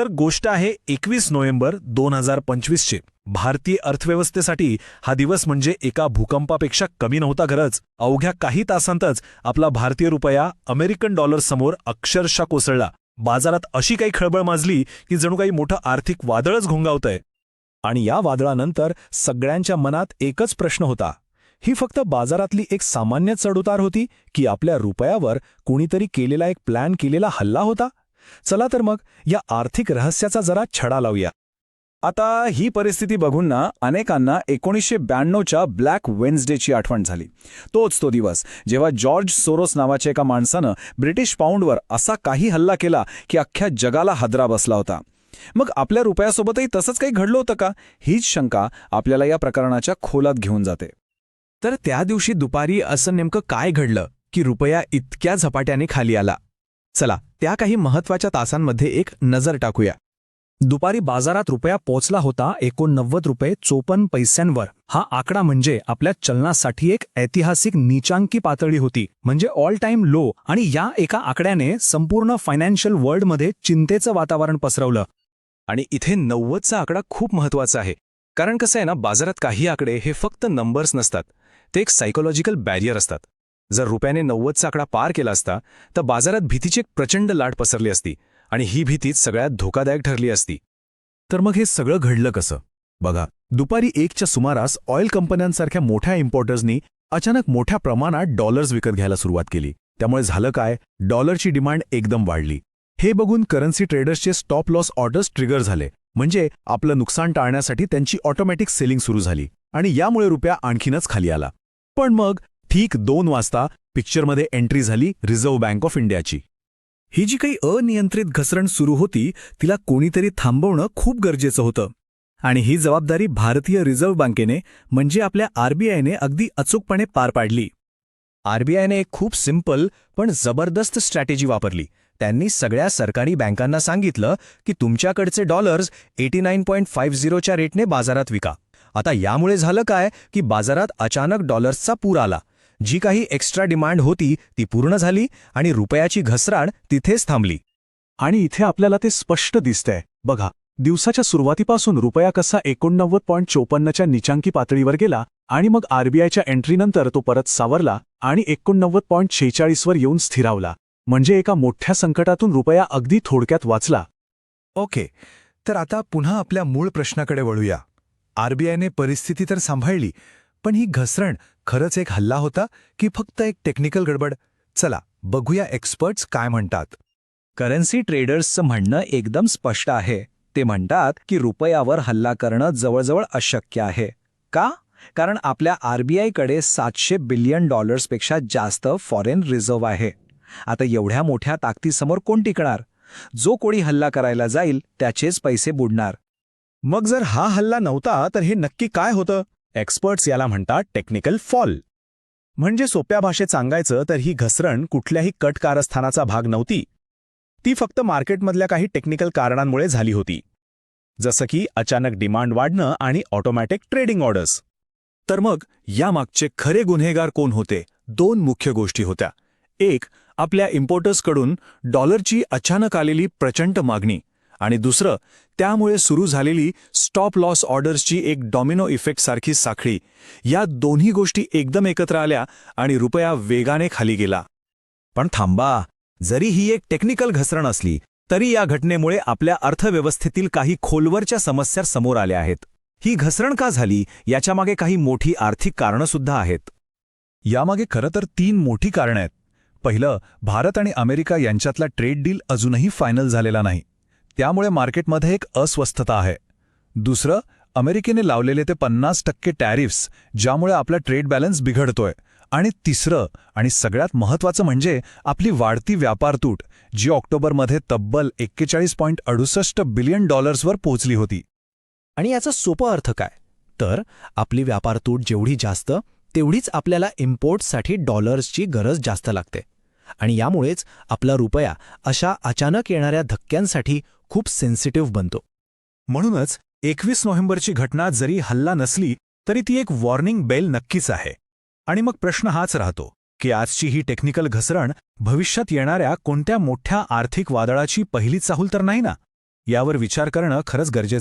तर गोष्ट आहे एकवीस नोव्हेंबर दोन हजार पंचवीसचे. भारतीय अर्थव्यवस्थेसाठी हा दिवस म्हणजे एका भूकंपापेक्षा कमी नव्हता खरंच. अवघ्या काही तासांतच आपला भारतीय रुपया अमेरिकन डॉलरसमोर अक्षरशः कोसळला. बाजारात अशी काही खळबळ माजली की जणू काही मोठं आर्थिक वादळच घोंगावतंय. आणि या वादळानंतर सगळ्यांच्या मनात एकच प्रश्न होता. ही फक्त बाजारातली एक सामान्य चढउतार होती की आपल्या रुपयावर कुणीतरी केलेला एक प्लॅन केलेला हल्ला होता? चला तर मग या आर्थिक रहस्याचा जरा छडा लावूया. आता ही परिस्थिती बघून ना अनेकांना एकोणीसशे ब्याण्णवच्या ब्लॅक वेन्सडेची आठवण झाली. तोच तो दिवस जेव्हा जॉर्ज सोरोस नावाच्या एका माणसानं ब्रिटिश पाऊंडवर असा काही हल्ला केला की अख्ख्या जगाला हादरा बसला होता. मग आपल्या रुपयासोबतही तसंच काही घडलं होतं का? हीच शंका आपल्याला या प्रकरणाच्या खोलात घेऊन जाते. तर त्या दिवशी दुपारी असं नेमकं काय घडलं की रुपया इतक्या झपाट्याने खाली आला? चला त्या काही महत्त्वाच्या तासांमध्ये एक नजर टाकूया. दुपारी बाजारात रुपया पोचला होता एकोणनव्वद रुपये चोपन्न पैशांवर. हा आकडा म्हणजे आपल्या चलनासाठी एक ऐतिहासिक नीचांकी पातळी होती म्हणजे ऑल टाइम लो आणि या एका आकड्याने संपूर्ण फायनान्शियल वर्ल्डमध्ये चिंतेचं वातावरण पसरवलं. आणि इथे नव्वदचा आकडा खूप महत्त्वाचा आहे. कारण कसं आहे ना बाजारात काही आकडे हे फक्त नंबर्स नसतात. ते एक सायकोलॉजिकल बॅरियर असतात. जर रुपयाने नव्वदचा आकडा पार केला असता तर बाजारात भीतीची एक प्रचंड लाट पसरली असती आणि ही भीतीच सगळ्यात धोकादायक ठरली असती. तर मग हे सगळं घडलं कसं? बघा दुपारी एकच्या सुमारास ऑइल कंपन्यांसारख्या मोठ्या इम्पोर्टर्सनी अचानक मोठ्या प्रमाणात डॉलर्स विकत घ्यायला सुरुवात केली. त्यामुळे झालं काय? डॉलरची डिमांड एकदम वाढली. हे बघून करन्सी ट्रेडर्सचे स्टॉप लॉस ऑर्डर्स ट्रिगर झाले. म्हणजे आपलं नुकसान टाळण्यासाठी त्यांची ऑटोमॅटिक सेलिंग सुरू झाली. आणि यामुळे रुपया आणखीनच खाली आला. पण मग ठीक दोन वाजता पिक्चरमध्ये एंट्री झाली रिझर्व्ह बँक ऑफ इंडियाची. ही जी काही अनियंत्रित घसरण सुरू होती तिला कोणीतरी थांबवणं खूप गरजेचं होतं. आणि ही जबाबदारी भारतीय रिझर्व्ह बँकेने म्हणजे आपल्या आरबीआयने अगदी अचूकपणे पार पाडली. आरबीआयने एक खूप सिंपल पण जबरदस्त स्ट्रॅटेजी वापरली. त्यांनी सगळ्या सरकारी बँकांना सांगितलं की तुमच्याकडचे dollars eighty nine point five झिरोच्या रेटने बाजारात विका. आता यामुळे झालं काय की बाजारात अचानक डॉलर्सचा पूर आला. जी काही एक्स्ट्रा डिमांड होती ती पूर्ण झाली आणि रुपयाची घसराण तिथेच थांबली. आणि इथे आपल्याला ते स्पष्ट दिसतंय. बघा दिवसाच्या सुरुवातीपासून रुपया कसा एकोणनव्वद पॉईंट चोपन्नच्या निचांकी पातळीवर गेला आणि मग आरबीआयच्या एंट्रीनंतर तो परत सावरला आणि एकोणनव्वद पॉईंट शेहेचाळीसवर येऊन स्थिरावला. म्हणजे एका मोठ्या संकटातून रुपया अगदी थोडक्यात वाचला. ओके तर आता पुन्हा आपल्या मूळ प्रश्नाकडे वळूया. आरबीआयने परिस्थिती तर सांभाळली पण ही घसरण खरंच एक हल्ला होता की फक्त एक टेक्निकल गडबड? चला बघूया एक्सपर्ट्स काय म्हणतात. करन्सी ट्रेडर्सचं म्हणणं एकदम स्पष्ट आहे. ते म्हणतात की रुपयावर हल्ला करणं जवळजवळ अशक्य आहे. का? कारण आपल्या आरबीआयकडे सातशे बिलियन डॉलर्सपेक्षा जास्त फॉरेन रिझर्व्ह आहे. आता एवढ्या मोठ्या ताकदीसमोर कोण टिकणार? जो कोणी हल्ला करायला जाईल त्याचेच पैसे बुडणार. मग जर हा हल्ला नव्हता तर हे नक्की काय होतं? एक्सपर्ट्स याला म्हणतात टेक्निकल फॉल म्हणजे सोप्या भाषेत सांगायचं तर ही घसरण कुठल्याही कट कारस्थानाचा भाग नव्हती. ती फक्त मार्केटमधल्या काही टेक्निकल कारणांमुळे झाली होती. जसं की अचानक डिमांड वाढणं आणि ऑटोमॅटिक ट्रेडिंग ऑर्डर्स तर मग यामागचे खरे गुन्हेगार कोण होते? दोन मुख्य गोष्टी होत्या. एक आपल्या इम्पोर्टर्सकडून डॉलरची अचानक आलेली प्रचंड मागणी. आणि दुसरं त्यामुळे सुरू झालेली स्टॉप लॉस ऑर्डर्सची एक डॉमिनो इफेक्ट सारखी साखळी. या दोन्ही गोष्टी एकदम एकत्र आल्या आणि रुपया वेगाने खाली गेला. पण थांबा जरी ही एक टेक्निकल घसरण असली तरी या घटनेमुळे आपल्या अर्थव्यवस्थेतील काही खोलवरच्या समस्या समोर आल्या आहेत. ही घसरण का झाली याच्यामागे काही मोठी आर्थिक कारणंसुद्धा आहेत. यामागे खरं तर तीन मोठी कारणं आहेत. पहिलं भारत आणि अमेरिका यांच्यातला ट्रेड डील अजूनही फायनल झालेला नाही. त्यामुळे मार्केटमध्ये एक अस्वस्थता आहे. दुसरं अमेरिकेने लावलेले ते पन्नास टक्के टॅरिफ्स ज्यामुळे आपला ट्रेड बॅलन्स बिघडतोय. आणि तिसरं आणि सगळ्यात महत्त्वाचं म्हणजे आपली वाढती व्यापार तूट जी ऑक्टोबरमध्ये तब्बल एक्केचाळीस पॉईंट अडुसष्ट बिलियन डॉलर्सवर पोहोचली होती. आणि याचा सोपा अर्थ काय? तर आपली व्यापार तूट जेवढी जास्त तेवढीच आपल्याला इम्पोर्टसाठी डॉलर्सची गरज जास्त लागते. आणि यामुळेच आपला रुपया अशा अचानक येणाऱ्या धक्क्यांसाठी खूप सेन्सिटिव्ह बनतो. म्हणूनच एकवीस नोव्हेंबरची घटना जरी हल्ला नसली तरी ती एक वॉर्निंग बेल नक्कीच आहे. आणि मग प्रश्न हाच राहतो की आजची ही टेक्निकल घसरण भविष्यात येणाऱ्या कोणत्या मोठ्या आर्थिक वादळाची पहिली चाहूल तर नाही ना? यावर विचार करणं खरंच गरजेचं